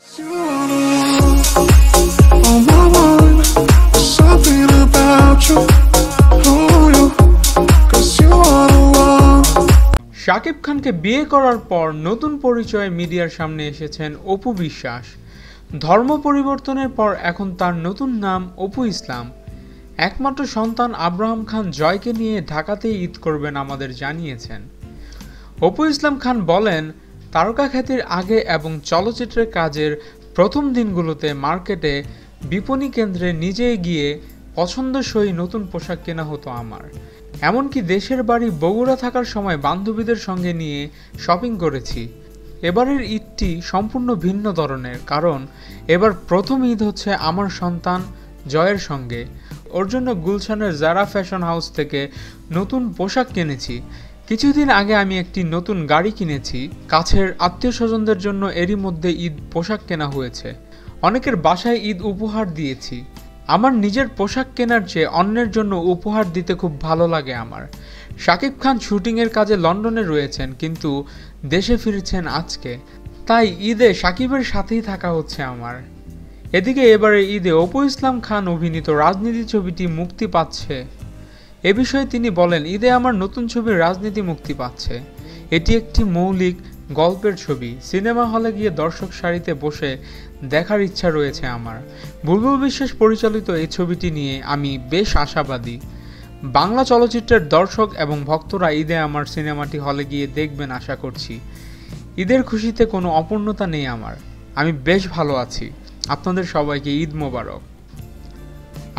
শাকিব খানকে বিয়ে করার পর নতুন পরিচয়ে মিডিয়ার সামনে এসেছেন অপু বিশ্বাস। ধর্ম পরিবর্তনের পর এখন তার নতুন নাম অপু ইসলাম। একমাত্র সন্তান আব্রাহাম খান জয়কে নিয়ে ঢাকাতেই ঈদ করবেন আমাদের জানিয়েছেন। অপু ইসলাম খান বলেন তারকা খ্যাতির আগে এবং চলচ্চিত্রের কাজের প্রথম দিনগুলোতে মার্কেটে বিপণী কেন্দ্রে নিজেই গিয়ে পছন্দসই নতুন পোশাক কেনা হতো আমার। এমনকি দেশের বাড়ি বগুড়া থাকার সময় বান্ধবীদের সঙ্গে নিয়ে শপিং করেছি। এবারের ঈদটি সম্পূর্ণ ভিন্ন ধরনের, কারণ এবার প্রথম ঈদ হচ্ছে আমার সন্তান জয়ের সঙ্গে। ওর জন্য গুলশানের জারা ফ্যাশন হাউস থেকে নতুন পোশাক কিনেছি। কিছুদিন আগে আমি একটি নতুন গাড়ি কিনেছি। কাছের আত্মীয় স্বজনদের জন্য এরই মধ্যে ঈদ পোশাক কেনা হয়েছে। অনেকের বাসায় ঈদ উপহার দিয়েছি। আমার নিজের পোশাক কেনার চেয়ে অন্যের জন্য উপহার দিতে খুব ভালো লাগে আমার। শাকিব খান শুটিংয়ের কাজে লন্ডনে রয়েছেন, কিন্তু দেশে ফিরেছেন আজকে। তাই ঈদে শাকিবের সাথেই থাকা হচ্ছে আমার। এদিকে এবারে ঈদে অপু ইসলাম খান অভিনীত রাজনীতি ছবিটি মুক্তি পাচ্ছে। এ বিষয়ে তিনি বলেন, ঈদে আমার নতুন ছবি রাজনীতি মুক্তি পাচ্ছে। এটি একটি মৌলিক গল্পের ছবি। সিনেমা হলে গিয়ে দর্শক সারিতে বসে দেখার ইচ্ছা রয়েছে আমার। বুলবুল বিশ্বাস পরিচালিত এই ছবিটি নিয়ে আমি বেশ আশাবাদী। বাংলা চলচ্চিত্রের দর্শক এবং ভক্তরা ঈদে আমার সিনেমাটি হলে গিয়ে দেখবেন আশা করছি। ঈদের খুশিতে কোনো অপূর্ণতা নেই আমার। আমি বেশ ভালো আছি। আপনাদের সবাইকে ঈদ মোবারক।